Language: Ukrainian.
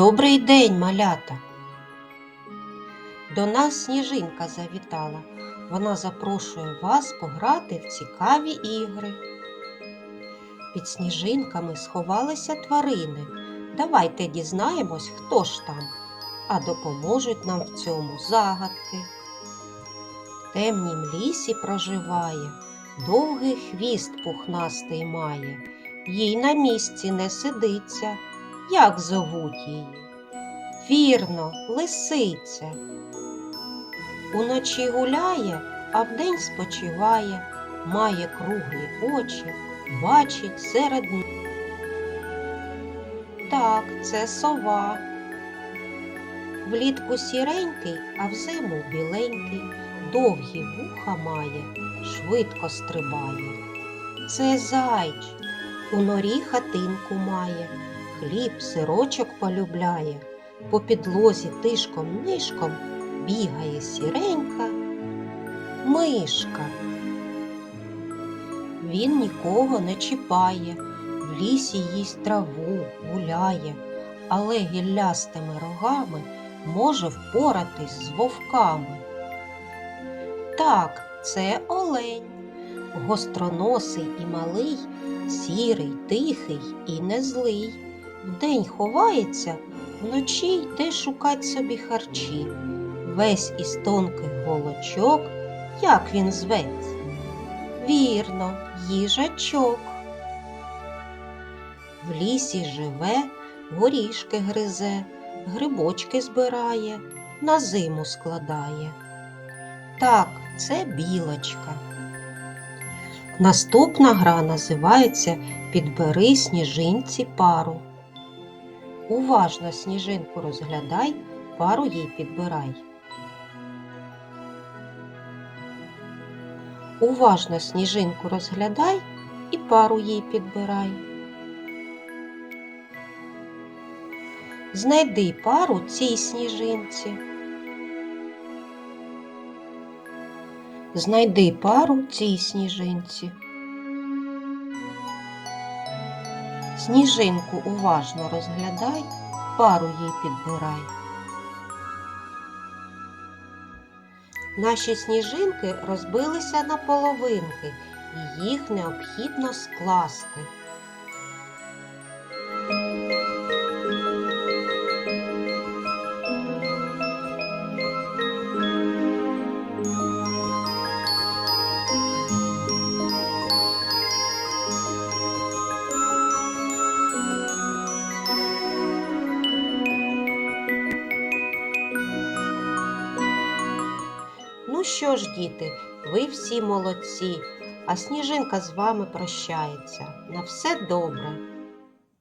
Добрий день, малята! До нас сніжинка завітала. Вона запрошує вас пограти в цікаві ігри. Під сніжинками сховалися тварини. Давайте дізнаємось, хто ж там, а допоможуть нам в цьому загадки. В темнім лісі проживає, довгий хвіст пухнастий має, їй на місці не сидиться. Як зовуть її? Вірно, лисиця. Уночі гуляє, а вдень спочиває, має круглі очі, бачить серед н- Так, це сова. Влітку сіренький, а взиму біленький, довгі вуха має, швидко стрибає. Це зайч, у норі хатинку має, хліб, сирочок полюбляє, по підлозі тишком нишком бігає сіренька мишка. Він нікого не чіпає, в лісі їсть траву, гуляє, але гіллястими рогами може впоратись з вовками. Так, це олень, гостроносий і малий, сірий, тихий і не злий. Вдень ховається, вночі йде шукать собі харчі. Весь із тонких голочок, як він зветься? Вірно, їжачок. В лісі живе, горішки гризе, грибочки збирає, на зиму складає. Так, це білочка. Наступна гра називається Підбери сніжинці пару. Уважно сніжинку розглядай, пару їй підбирай. Уважно сніжинку розглядай і пару їй підбирай. Знайди пару цій сніжинці. Знайди пару цій сніжинці. Сніжинку уважно розглядай, пару їй підбирай. Наші сніжинки розбилися на половинки, і їх необхідно скласти. Ну що ж, діти, ви всі молодці, а сніжинка з вами прощається. На все добре.